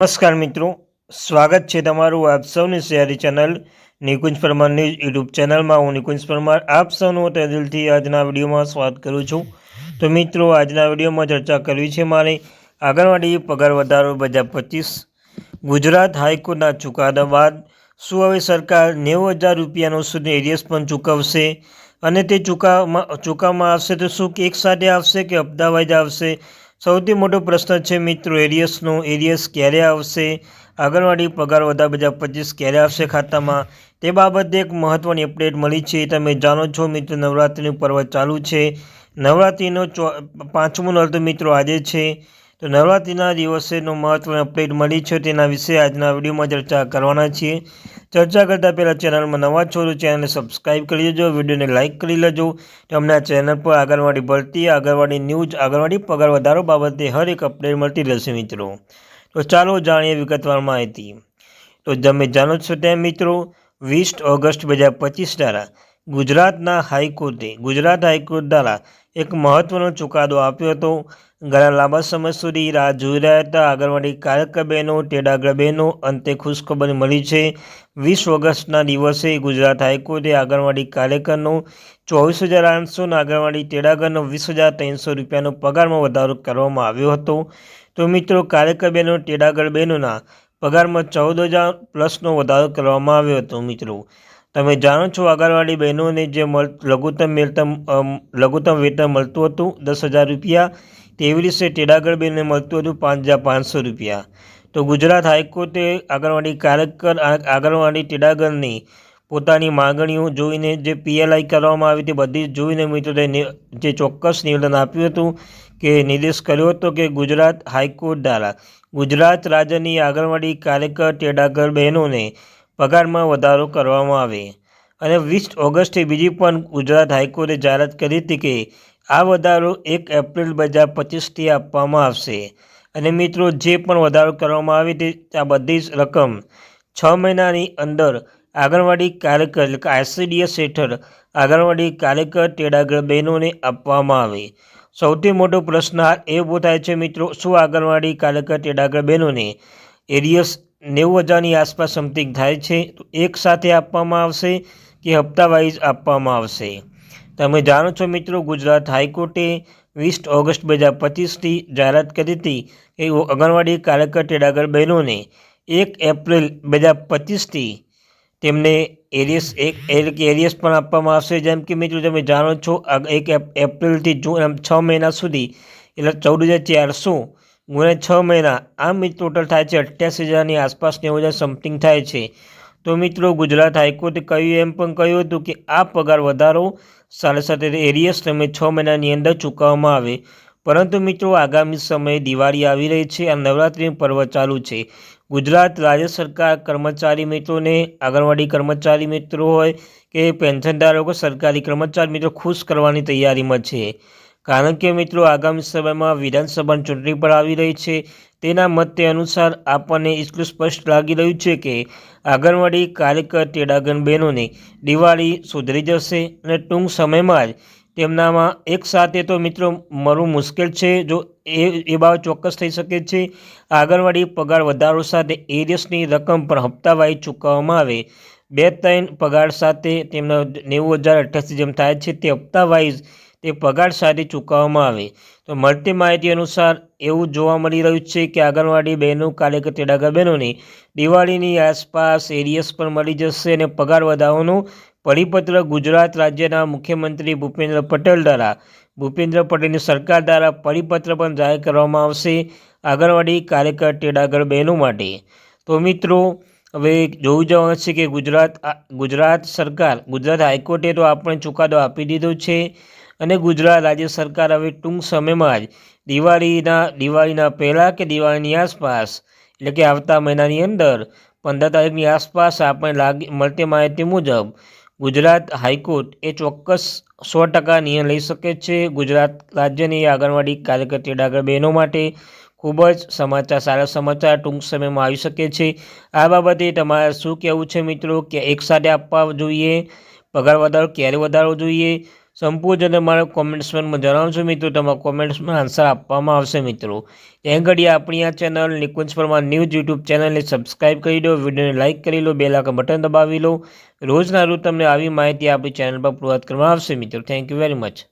નમસ્કાર મિત્રો, સ્વાગત છે તમારું આપ સૌની શહેરી channel Nikunj Parmar news YouTube ચેનલમાં. હું નિકુંજ પરમાર, આપ સૌનું તે દિલથી આજના વિડીયોમાં સ્વાગત કરું છું. તો મિત્રો, આજના વિડીયોમાં ચર્ચા કરવી છે મારે આંગણવાડી પગાર વધારો બે હજાર પચીસ. ગુજરાત હાઈકોર્ટના ચુકાદા બાદ શું હવે સરકાર નેવું હજાર રૂપિયાનો સુધી એરિયસ પણ ચૂકવશે? અને તે ચૂકવવામાં ચૂકવવામાં આવશે તો શું એક સાથે આવશે કે હપ્તા વાઇઝ આવશે? સૌથી મોટો પ્રશ્ન છે, મિત્રો, એરિયસનો. એરિયસ ક્યારે આવશે? આંગણવાડી પગાર વધાર બધા પચીસ ક્યારે આવશે ખાતામાં? તે બાબતે એક મહત્ત્વની અપડેટ મળી છે તમે જાણો છો, મિત્રો. નવરાત્રિનું પર્વ ચાલુ છે. નવરાત્રિનો ચો, પાંચમો નોરતો મિત્રો, આજે છે. તો નવરાત્રિના દિવસેનો મહત્ત્વની અપડેટ મળી છે. તેના વિશે આજના વિડીયોમાં ચર્ચા કરવાના છીએ. ચર્ચા કરતાં પહેલાં ચેનલમાં નવા છો તો ચેનલને સબસ્ક્રાઈબ કરી લેજો, વિડીયોને લાઇક કરી લેજો. તમને આ ચેનલ પર આંગણવાડી ભરતી, આંગણવાડી ન્યૂઝ આંગણવાડી પગાર વધારો બાબતે હર એક અપડેટ મળતી રહેશે મિત્રો. તો ચાલો જાણીએ વિગતવાર માહિતી. તો તમે જાણો છો તેમ મિત્રો, વીસ ઓગસ્ટ બે હજાર પચીસ દ્વારા ગુજરાતના હાઈકોર્ટે, ગુજરાત હાઈકોર્ટ દ્વારા એક મહત્ત્વનો ચુકાદો આપ્યો હતો. ઘણા લાંબા સમય સુધી રાહ જોઈ રહ્યા હતા. આંગણવાડી કાર્યકર બહેનો ટેડાગર બહેનો, અંતે ખુશખબર મળી છે. વીસ ઓગસ્ટના દિવસે ગુજરાત હાઈકોર્ટે આંગણવાડી કાર્યકરનો ચોવીસ હજાર આઠસો અને આંગણવાડી ટેડાગરનો વીસ હજાર ત્રણસો રૂપિયાનો પગારમાં વધારો કરવામાં આવ્યો હતો. તો મિત્રો કાર્યકર બહેનો તેડાગર બહેનોના પગારમાં ચૌદ હજાર પ્લસનો વધારો કરવામાં આવ્યો હતો મિત્રો. તમે જાણો છો, આંગણવાડી બહેનોને જે લઘુત્તમ વેતન લઘુત્તમ વેતન મળતું હતું, દસ હજાર રૂપિયા. તેવી રીતે ટેડાગર બહેનને મળતું હતું પાંચ હજાર પાંચસો રૂપિયા. તો ગુજરાત હાઈકોર્ટે આંગણવાડી કાર્યકર આંગણવાડી ટેડાગરની પોતાની માગણીઓ જોઈને જે પીએલઆઈ કરવામાં આવી તે બધી જોઈને મિત્રોએ જે ચોક્કસ નિવેદન આપ્યું હતું કે નિર્દેશ કર્યો હતો કે ગુજરાત હાઈકોર્ટ દ્વારા ગુજરાત રાજ્યની આંગણવાડી કાર્યકર ટેડાગર બહેનોને પગારમાં વધારો કરવામાં આવે. અને વીસ ઓગસ્ટે બીજી પણ ગુજરાત હાઈકોર્ટે જાહેરાત કરી હતી કે આ વધારો એક એપ્રિલ બે હજાર પચીસથી આપવામાં આવશે. અને મિત્રો, જે પણ વધારો કરવામાં આવે તે, આ બધી જ રકમ છ મહિનાની અંદર આંગણવાડી કાર્યકર એટલે કે આઈસીડીએસ હેઠળ આંગણવાડી કાર્યકર તેડાગર બહેનોને આપવામાં આવે. સૌથી મોટો પ્રશ્ન એ ઊભો થાય છે, મિત્રો, શું આંગણવાડી કાર્યકર તેડાગર બહેનોને એરિયસ નેવું હજારની આસપાસ સમથિંગ થાય છે, તો એક સાથે આપવામાં આવશે કે હપ્તા વાઇઝ આપવામાં આવશે? તમે જાણો છો મિત્રો, ગુજરાત હાઈકોર્ટે વીસ ઓગસ્ટ બે હજાર પચીસથી જાહેરાત કરી હતી કે આંગણવાડી કાર્યકર તેડાગર બહેનોને એક એપ્રિલ બે હજાર પચીસથી તેમને એરિયસ એક એરિયસ પણ આપવામાં આવશે. જેમ કે મિત્રો, તમે જાણો છો એક એપ્રિલથી જૂન છ મહિના સુધી એટલે ચૌદ હજાર ચારસો ગુણ્યા છ મહિના. આમ ટોટલ થાય છે અઠ્યાસી હજારની આસપાસ નેવું હજાર સમથિંગ થાય છે. તો મિત્રો, ગુજરાત હાઈકોર્ટે કહ્યું એમ પણ કહ્યું હતું કે આ પગાર વધારો સાથે સાથે એરિયસ તમે છ મહિનાની અંદર ચૂકવવામાં આવે. પરંતુ મિત્રો, આગામી સમયે દિવાળી આવી રહી છે આ નવરાત્રિનું પર્વ ચાલુ છે. ગુજરાત રાજ્ય સરકાર કર્મચારી મિત્રોને આંગણવાડી કર્મચારી મિત્રો હોય કે પેન્શનધારકો સરકારી કર્મચારી મિત્રો ખુશ કરવાની તૈયારીમાં છે. કારણ કે મિત્રો, આગામી સમયમાં વિધાનસભાની ચૂંટણી પણ આવી રહી છે. તેના મતે અનુસાર આપણને એટલું સ્પષ્ટ લાગી રહ્યું છે કે આંગણવાડી કાર્યકર તેડાગણ બહેનોને દિવાળી સુધરી જશે અને ટૂંક સમયમાં જ તેમનામાં એક સાથે તો મિત્રો મળવું મુશ્કેલ છે. જો એ એ બાબત ચોક્કસ થઈ શકે છે. આંગણવાડી પગાર વધારો સાથે એરિયસની રકમ પણ હપ્તાવાહી ચૂકવવામાં આવે. બે, ત્રણ પગાર સાથે તેમના નેવું હજાર અઠ્યાસી જેમ થાય છે તે હપ્તા વાઇઝ તે પગાર સાથે ચૂકવવામાં આવે. તો મળતી માહિતી અનુસાર એવું જોવા મળી રહ્યું છે કે આંગણવાડી બહેનો, કાર્યકર તેડાગર બહેનોને દિવાળીની આસપાસ એરિયસ પણ મળી જશે અને પગાર વધારવાનું પરિપત્ર ગુજરાત રાજ્યના મુખ્યમંત્રી ભૂપેન્દ્ર પટેલ દ્વારા, ભૂપેન્દ્ર પટેલની સરકાર દ્વારા પરિપત્ર પણ જાહેર કરવામાં આવશે આંગણવાડી કાર્યકર ટેડાગર બહેનો માટે. તો મિત્રો હવે જોવું જવાનું છે કે ગુજરાત ગુજરાત સરકાર, ગુજરાત હાઈકોર્ટે તો આપણે ચુકાદો આપી દીધો છે અને ગુજરાત રાજ્ય સરકાર હવે ટૂંક સમયમાં જ દિવાળીના દિવાળીના પહેલાં કે દિવાળીની આસપાસ, એટલે કે આવતા મહિનાની અંદર, પંદર તારીખની આસપાસ આપણે લાગી, મળતી માહિતી મુજબ ગુજરાત હાઈકોર્ટ એ ચોક્કસ સો ટકા નિયમ લઈ શકે છે. ગુજરાત રાજ્યની આંગણવાડી કાર્યકર્તી ડાગર બહેનો માટે ખૂબ જ સમાચાર, સારા સમાચાર ટૂંક સમયમાં આવી શકે છે. આ બાબતે તમારે શું કહેવું છે મિત્રો? કે એકસાથે આપવા જોઈએ, પગાર વધારો ક્યારે વધારવો જોઈએ? સંપૂર્ણ તમારા કોમેન્ટ્સમાં જણાવશો મિત્રો. તમારા કોમેન્ટ્સમાં આન્સર આપવામાં આવશે મિત્રો. ત્યાં ઘડી આપણી આ channel Nikunj Parmar news YouTube ચેનલને સબસ્ક્રાઇબ કરી દો. વિડીયોને લાઇક કરી લો. બે લાખ બટન દબાવી લો. રોજના રોજ તમને આવી માહિતી આપણી ચેનલ પર પ્રોવાઈડ કરવામાં આવશે મિત્રો. Thank you very much